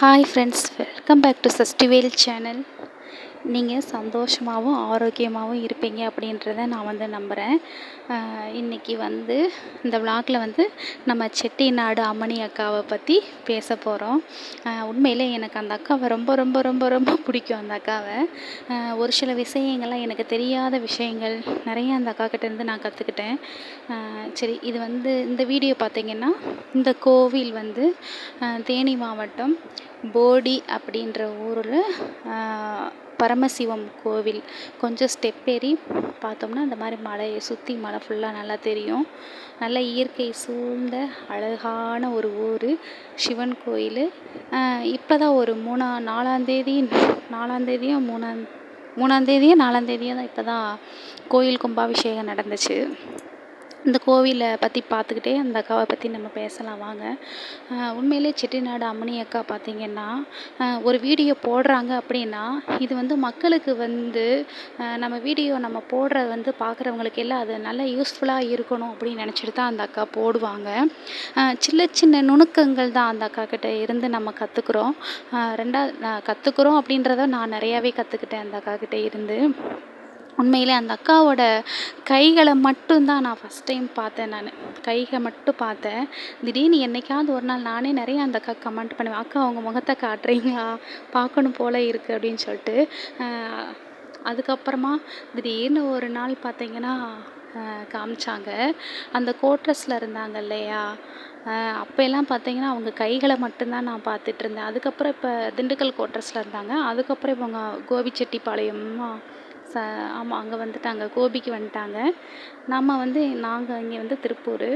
hi friends welcome back to சஸ்டிவேல் channel நீங்கள் சந்தோஷமாகவும் ஆரோக்கியமாகவும் இருப்பீங்க அப்படின்றத நான் வந்து நம்புகிறேன் இன்றைக்கி வந்து இந்த விளாகில் வந்து நம்ம செட்டிநாடு அம்மணி அக்காவை பற்றி பேச போகிறோம் உண்மையிலே எனக்கு அந்த அக்காவை ரொம்ப ரொம்ப ரொம்ப ரொம்ப பிடிக்கும் அந்த அக்காவை. ஒரு சில விஷயங்கள்லாம் எனக்கு தெரியாத விஷயங்கள் நிறைய அந்த அக்கா கிட்டேருந்து நான் கற்றுக்கிட்டேன் சரி இது வந்து இந்த வீடியோ பார்த்திங்கன்னா இந்த கோவில் வந்து தேனி மாவட்டம் போடி அப்படின்ற ஊரில் பரமசிவம் கோவில். கொஞ்சம் ஸ்டெப் ஏறி பார்த்தோம்னா இந்த மாதிரி மலையை சுற்றி மலை ஃபுல்லாக நல்லா தெரியும். நல்ல இயற்கை சூழ்ந்த அழகான ஒரு ஊர் சிவன் கோயில். இப்போ தான் ஒரு மூணா நாலாந்தேதி நாலாந்தேதியும் மூணாம் மூணாந்தேதியும் நாலாந்தேதியும் தான் இப்போ தான் கோயில் கும்பாபிஷேகம் நடந்துச்சு. இந்த கோவிலை பற்றி பார்த்துக்கிட்டே அந்த அக்காவை பற்றி நம்ம பேசலாம் வாங்க. உண்மையிலே செட்டிநாடு அம்மணி அக்கா பார்த்திங்கன்னா ஒரு வீடியோ போடுறாங்க அப்படின்னா இது வந்து மக்களுக்கு வந்து நம்ம வீடியோ நம்ம போடுறது வந்து பார்க்குறவங்களுக்கு எல்லாம் அது நல்லா யூஸ்ஃபுல்லாக இருக்கணும் அப்படின்னு நினச்சிட்டு தான் அந்த அக்கா போடுவாங்க. சின்ன சின்ன நுணுக்கங்கள் தான் அந்த அக்கா கிட்ட இருந்து நம்ம கற்றுக்குறோம் ரெண்டாவது கற்றுக்குறோம் அப்படின்றத நான் நிறையாவே கற்றுக்கிட்டேன் அந்த அக்கா கிட்ட இருந்து. உண்மையிலே அந்த அக்காவோட கைகளை மட்டும்தான் நான் ஃபஸ்ட் டைம் பார்த்தேன் நான். கைகளை மட்டும் பார்த்தேன். திடீர்னு என்றைக்காவது ஒரு நாள் நானே நிறைய அந்த அக்கா கமெண்ட் பண்ணுவேன். அக்கா அவங்க முகத்தை காட்டுறீங்களா? பார்க்கணும் போல் இருக்குது அப்படின்னு சொல்லிட்டு அதுக்கப்புறமா திடீர்னு ஒரு நாள் பார்த்தீங்கன்னா காமிச்சாங்க. அந்த கோட்ரஸில் இருந்தாங்க இல்லையா? அப்போல்லாம் பார்த்தீங்கன்னா அவங்க கைகளை மட்டும்தான் நான் பார்த்துட்டு இருந்தேன். அதுக்கப்புறம் இப்போ திண்டுக்கல் கோட்ரஸில் இருந்தாங்க. அதுக்கப்புறம் இவங்க கோபிச்செட்டிப்பாளையம் ச ஆமாம் அங்கே வந்துட்டாங்க. கோபிக்கு வந்துட்டாங்க. நம்ம வந்து நாங்கள் இங்கே வந்து திருப்பூர்.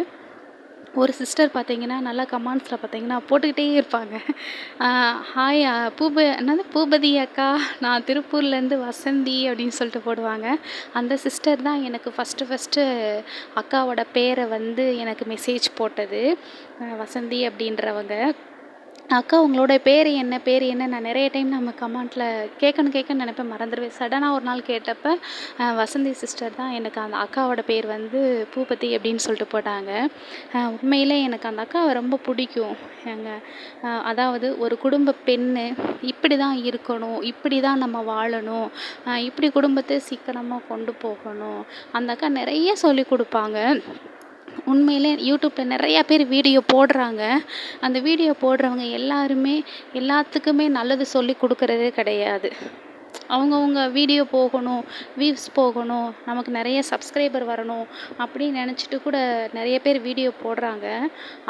ஒரு சிஸ்டர் பார்த்தீங்கன்னா நல்லா கமாண்ட்ஸில் பார்த்தீங்கன்னா போட்டுக்கிட்டே இருப்பாங்க. ஹாய் பூப என்னது? பூபதி அக்கா நான் திருப்பூர்லேருந்து வசந்தி அப்படின்னு சொல்லிட்டு போடுவாங்க. அந்த சிஸ்டர் தான் எனக்கு ஃபஸ்ட்டு ஃபஸ்ட்டு அக்காவோட பேரை வந்து எனக்கு மெசேஜ் போட்டது. வசந்தி அப்படின்றவங்க. அக்கா உங்களோட பேர் என்ன? பேர் என்ன? நான் நிறைய டைம் நம்ம கமெண்ட்டில் கேட்கணும் கேட்கணும்னு நினைப்பேன் மறந்துடுவேன். சடனாக ஒரு நாள் கேட்டப்போ வசந்தி சிஸ்டர் தான் எனக்கு அந்த அக்காவோட பேர் வந்து பூபதி அப்படின்னு சொல்லிட்டு போட்டாங்க. உண்மையில் எனக்கு அந்த அக்காவை ரொம்ப பிடிக்கும். எங்கள் அதாவது ஒரு குடும்ப பெண் இப்படி தான் இருக்கணும் இப்படி தான் நம்ம வாழணும் இப்படி குடும்பத்தை சீக்கிரமாக கொண்டு போகணும். அந்த அக்கா நிறைய சொல்லி கொடுப்பாங்க. உண்மையிலே யூடியூப்பில் நிறையா பேர் வீடியோ போடுறாங்க. அந்த வீடியோ போடுறவங்க எல்லாருமே எல்லாத்துக்குமே நல்லது சொல்லி கொடுக்குறதே கிடையாது. அவங்கவுங்க வீடியோ போகணும் வியூஸ் போகணும் நமக்கு நிறைய சப்ஸ்கிரைபர் வரணும் அப்படின்னு நினச்சிட்டு கூட நிறைய பேர் வீடியோ போடுறாங்க.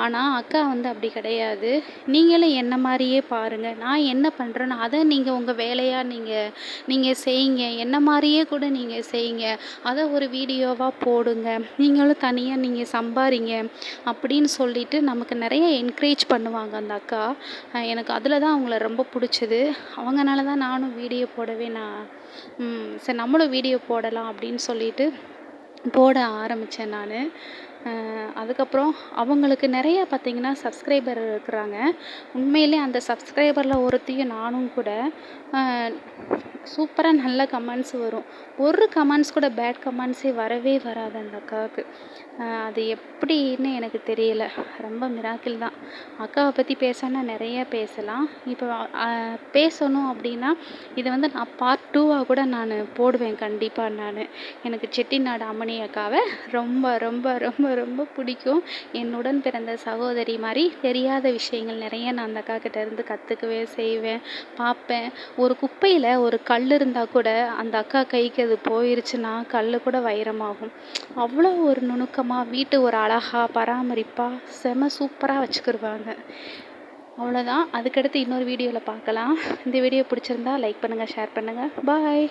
ஆனால் அக்கா வந்து அப்படி கிடையாது. நீங்களும் என்ன மாதிரியே பாருங்கள் நான் என்ன பண்ணுறேன்னு அதை நீங்கள் உங்கள் வேலையாக நீங்கள் நீங்கள் செய்யுங்க. என்ன மாதிரியே கூட நீங்கள் செய்யுங்க. அதை ஒரு வீடியோவாக போடுங்க. நீங்களும் தனியாக நீங்கள் சம்பாரிங்க அப்படின்னு சொல்லிட்டு நமக்கு நிறைய என்கரேஜ் பண்ணுவாங்க அந்த அக்கா. எனக்கு அதில் தான் அவங்கள ரொம்ப பிடிச்சது. அவங்கனால தான் நானும் வீடியோ போட கூடவே நான் சரி நம்மளும் வீடியோ போடலாம் அப்படின்னு சொல்லிட்டு போட ஆரம்பித்தேன் நான். அதுக்கப்புறம் அவங்களுக்கு நிறைய பார்த்திங்கன்னா சப்ஸ்கிரைபர் இருக்கிறாங்க. உண்மையிலே அந்த சப்ஸ்கிரைபரில் ஒருத்தியும் நானும் கூட சூப்பராக நல்ல கமெண்ட்ஸ் வரும். ஒரு கமெண்ட்ஸ் கூட பேட் கமெண்ட்ஸே வரவே வராது அந்த அக்காவுக்கு. அது எப்படின்னு எனக்கு தெரியல. ரொம்ப மிராக்கிள் தான். அக்காவை பற்றி பேசினா நிறைய பேசலாம். இப்போ பேசணும் அப்படின்னா இதை வந்து நான் பார்ட் டூவாக கூட நான் போடுவேன் கண்டிப்பாக நான். எனக்கு செட்டிநாடு அம்மணி அக்காவை ரொம்ப ரொம்ப ரொம்ப ரொம்ப பிடிக்கும். என்னுடன் பிறந்த சகோதரி மாதிரி தெரியாத விஷயங்கள் நிறைய நான் அந்த அக்கா கிட்டேருந்து இருந்து செய்வேன் பார்ப்பேன். ஒரு குப்பையில் ஒரு கல் இருந்தால் கூட அந்த அக்கா கைக்கு அது போயிருச்சுன்னா கல் கூட வைரமாகும். அவ்வளோ ஒரு நுணுக்கமாக வீட்டு ஒரு அழகாக பராமரிப்பாக செம சூப்பராக வச்சுக்கிருவாங்க. அவ்வளோதான். அதுக்கடுத்து இன்னொரு வீடியோவில் பார்க்கலாம். இந்த வீடியோ பிடிச்சிருந்தா லைக் பண்ணுங்கள் ஷேர் பண்ணுங்கள் பாய்